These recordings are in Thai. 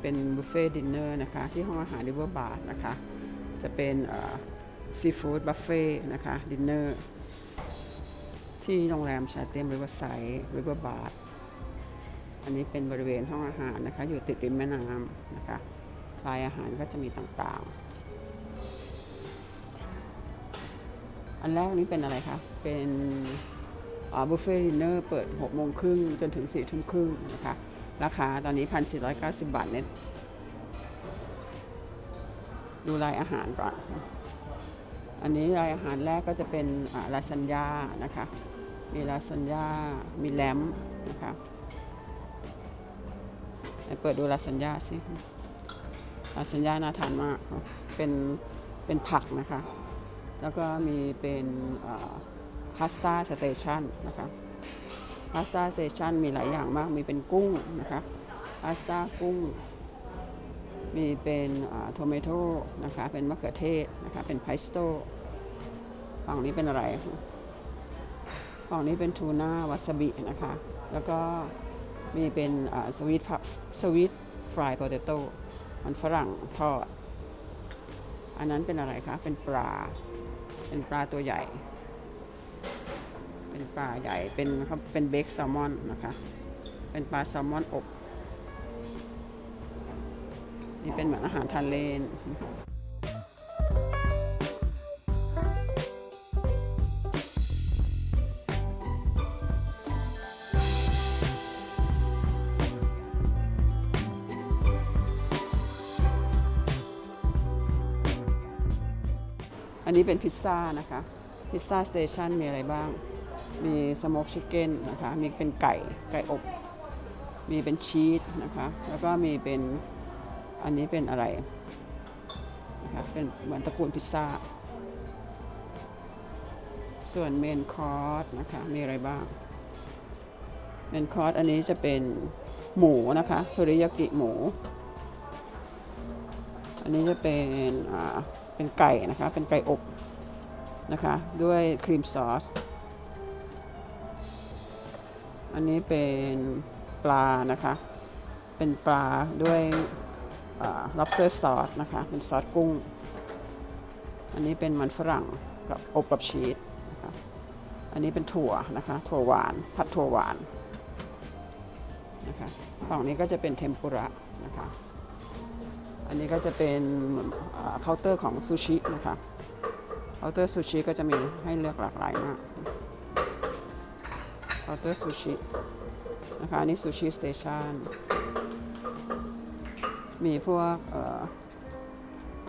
เป็นบุฟเฟ่ดินเนอร์นะคะที่ห้องอาหารริเวอร์บาร์นะคะจะเป็นซีฟู้ดบุฟเฟ่นะคะดินเนอร์ที่โรงแรมชาเตียมริเวอร์ไซด์ริเวอร์บาร์อันนี้เป็นบริเวณห้องอาหารนะคะอยู่ติดริมแม่น้ำนะคะรายอาหารก็จะมีต่างๆ อันแรกนี้เป็นอะไรคะ เป็นบุฟเฟ่ดินเนอร์เปิด6โมงครึ่งจนถึง4ทุ่มครึ่งนะคะ ราคาตอนนี้ 1,490 บาทเน็ตดูรายอาหารก่อน อันนี้รายอาหารแรกก็จะเป็นลาซานญ่านะคะ มีลาซานญ่ามีแลมนะคะเปิดดูลาซานญ่าสิลาซานญ่าน่าทานมาก เป็นเป็นผักนะคะ แล้วก็มีเป็นพาสต้าสเตชันนะคะ พาสต้าเตชันมีหลายอย่างมาก มีเป็นกุ้งนะคะพาสต้ากุ้ง มีเป็นโทเมโต้นะคะ เป็นมะเขือเทศนะคะ เป็นไพสโต้ฝั่งนี้เป็นอะไร ฝั่งนี้เป็นทูน่าวาซาบินะคะ แล้วก็มีเป็นสวีทสวีทฟรายโพเตโต้มันฝรั่งทอด อันนั้นเป็นอะไรคะ เป็นปลา เป็นปลาตัวใหญ่ เป็นปลาใหญ่ เป็นครับเป็นเบคแซลมอนนะคะ เป็นปลาแซลมอนอบ นี่เป็นเหมือนอาหารทานเลนอันนี้เป็นพิซซ่านะคะ พิซซ่าสเตชันมีอะไรบ้าง มีสโมกชิคเก้นนะคะ มีเป็นไก่ไก่อบ มีเป็นชีสนะคะ แล้วก็มีเป็นอันนี้เป็นอะไรนะคะเป็นเหมือนตระกูลพิซซ่า ส่วนเมนคอร์สนะคะ มีอะไรบ้าง เมนคอร์สอันนี้จะเป็นหมูนะคะเทริยากิหมู อันนี้จะเป็นอ่าเป็นไก่นะคะ เป็นไก่อบนะคะ ด้วยครีมซอส อันนี้เป็นปลานะคะ เป็นปลาด้วย lobster s a u c นะคะ เป็นซอสกุ้ง อันนี้เป็นมันฝรั่งกับอบกับชีสนะคะอันนี้เป็นถั่วนะคะ ถั่วหวาน ผัดถั่วหวานนะคะฝั่งนี้ก็จะเป็นเทมปุระนะคะ อันนี้ก็จะเป็นเคาน์เตอร์ของซูชินะคะ เคาน์เตอร์ซูชิก็จะมีให้เลือกหลากหลายมาก เคาเตอร์ซูชินะคะนนี้ซูชิสเตชันมีพวกออ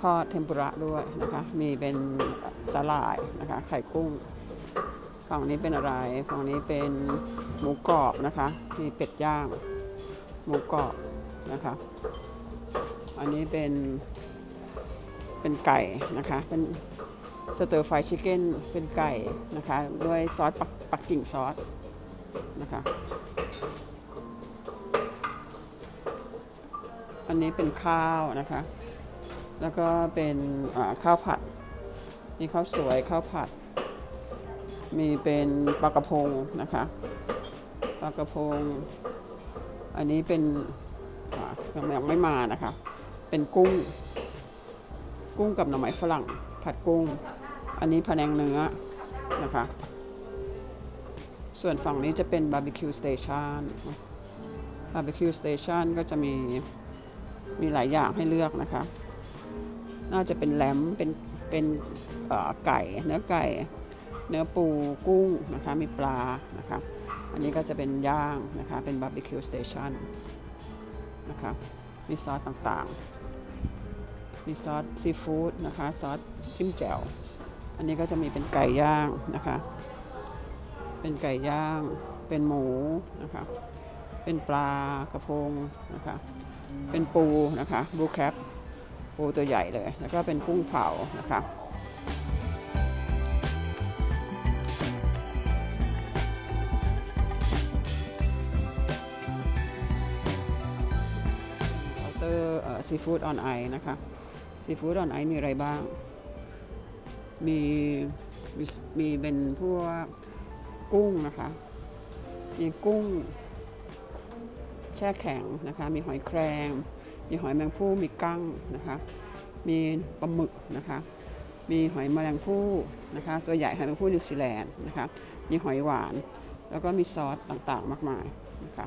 ทอดเทมปุระด้วยนะคะ มีเป็นสาหร่ายนะคะ ไข่กุ้ง ฝั่งนี้เป็นอะไร ฝั่งนี้เป็นหมูกรอบนะคะ มีเป็ดย่าง หมูกรอบนะคะ อันนี้เป็นเป็นไก่นะคะ เป็นสเตอร์ไฟชิคเก้น เป็นไก่นะคะ ด้วยซอสปักปักกิ่งซอส นะคะ อันนี้เป็นข้าวนะคะ แล้วก็เป็นข้าวผัด มีข้าวสวยข้าวผัด มีเป็นปลากระพงนะคะปลากระพง อันนี้เป็นยังยังไม่มานะคะ เป็นกุ้ง กุ้งกับหน่อไม้ฝรั่ง ผัดกุ้ง อันนี้พะแนงเนื้อนะคะ ส่วนฝั่งนี้จะเป็นบาร์บีคิวสเตชันบาร์บีคิวสเตชันก็จะมี มีหลายอย่างให้เลือกนะคะ น่าจะเป็นแลมเป็น เป็นไก่ เนื้อไก่ เนื้อปูกุ้งนะคะ มีปลานะคะ อันนี้ก็จะเป็นย่างนะคะ เป็นบาร์บีคิวสเตชันนะคะ มีซอสต่างๆ มีซอสซีฟู้ดนะคะ ซอสจิ้มแจ่ว อันนี้ก็จะมีเป็นไก่ย่างนะคะ เป็นไก่ย่าง เป็นหมูนะคะ เป็นปลากระพงนะคะ เป็นปูนะคะบูแคปปูตัวใหญ่เลย แล้วก็เป็นกุ้งเผานะคะเคาเตอร์ซีฟู้ดออนไอนะคะซีฟู้ดออนไอมีอะไรบ้าง มีมีเป็นพวก กุ้งนะคะ มีกุ้ง แช่แข็งนะคะ มีหอยแครง มีหอยแมงภู่มีกั้งนะคะ มีปลาหมึกนะคะ มีหอยแมลงภู่นะคะ ตัวใหญ่หอยแมลงภู่นิวซีแลนด์นะคะ มีหอยหวาน แล้วก็มีซอสต่างๆ มากมายนะคะ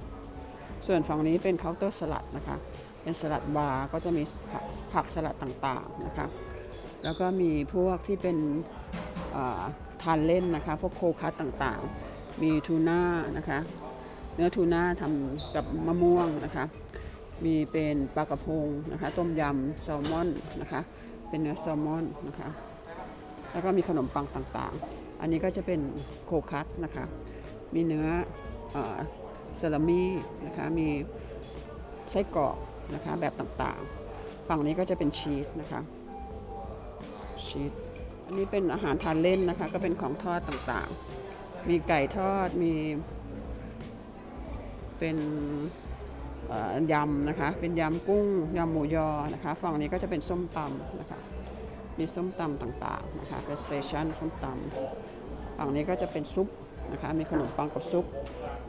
ส่วนฝั่งนี้เป็นเคาน์เตอร์สลัดนะคะ เป็นสลัดบาร์ก็จะมีผักผกสลัดต่างๆนะคะ แล้วก็มีพวกที่เป็น ทานเล่นนะคะ พวกโคคัสต่างๆ มีทูน่านะคะ เนื้อทูน่าทำกับมะม่วงนะคะ มีเป็นปลากระพงนะคะ ต้มยำแซลมอนนะคะ เป็นเนื้อแซลมอนนะคะ แล้วก็มีขนมปังต่างๆ อันนี้ก็จะเป็นโคคัสนะคะ มีเนื้อเซลามี่นะคะ มีไส้กรอกนะคะแบบต่างๆ ฝั่งนี้ก็จะเป็นชีสนะคะชีส อันนี้เป็นอาหารทานเล่นนะคะ ก็เป็นของทอดต่างๆ มีไก่ทอดมี เป็นยำนะคะ เป็นยำกุ้งยำหมูยอนะคะ ฝั่งนี้ก็จะเป็นส้มตำนะคะ มีส้มตำต่างๆนะคะเป็นสเตชันส้มตำฝั่งนี้ก็จะเป็นซุปนะคะ มีขนมปังกับซุป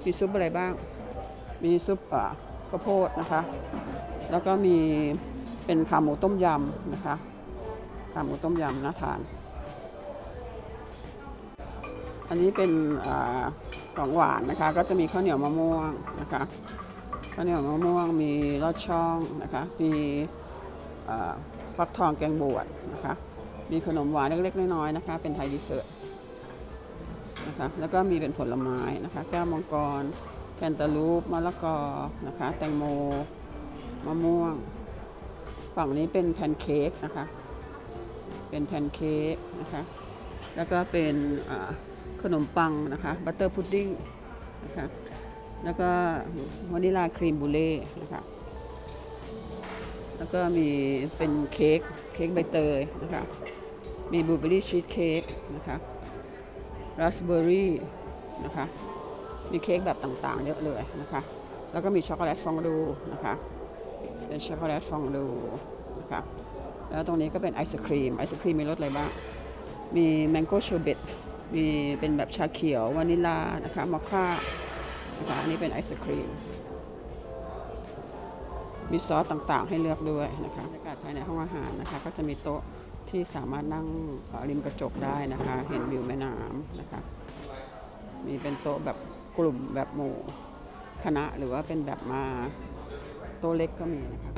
มีซุปอะไรบ้าง มีซุปข้าวโพดนะคะ แล้วก็มีเป็นขาหมูต้มยำนะคะขาหมูต้มยำน่าทาน อันนี้เป็นอของหวานนะคะ ก็จะมีข้าวเหนียวมะม่วงนะคะข้าวเหนียวมะม่วงมีลอดช่องนะคะ มีฟักทองแกงบวชนะคะ มีขนมหวานเล็กๆน้อยๆนะคะ เป็นไทยดีเซอร์นะคะ แล้วก็มีเป็นผลไม้นะคะ แก้วมังกร แคนตาลูป มะละกอ นะคะ แตงโม มะม่วง ฝั่งนี้เป็นแพนเค้กนะคะ เป็นแพนเค้กนะคะ แล้วก็เป็นอ่า ขนมปังนะคะบัตเตอร์พุดดิ้งนะคะแล้วก็วานิลาครีมบูเล่นะคะแล้วก็มีเป็นเค้กเค้กใบเตยนะคะมีบลูเบอรี่ชีสเค้กนะคะราสเบอร์รี่นะคะมีเค้กแบบต่างๆเยอะเลยนะคะแล้วก็มีช็อกโกแลตฟองดูนะคะเป็นช็อกโกแลตฟองดูนะคะแล้วตรงนี้ก็เป็นไอศครีมไอศครีมมีรสอะไรบ้างมีแมงโก้เชอร์เบต มีเป็นแบบชาเขียววานิลานะคะมอคค่านะคะอันนี้เป็นไอศครีม มีซอสต่างๆให้เลือกด้วยนะคะบรรยากาศภายในห้องอาหารนะคะ ก็จะมีโต๊ะที่สามารถนั่งริมกระจกได้นะคะ เห็นวิวแม่น้ำนะคะ มีเป็นโต๊ะแบบกลุ่มแบบหมู่คณะหรือว่าเป็นแบบมาโต๊ะเล็กก็มีนะคะ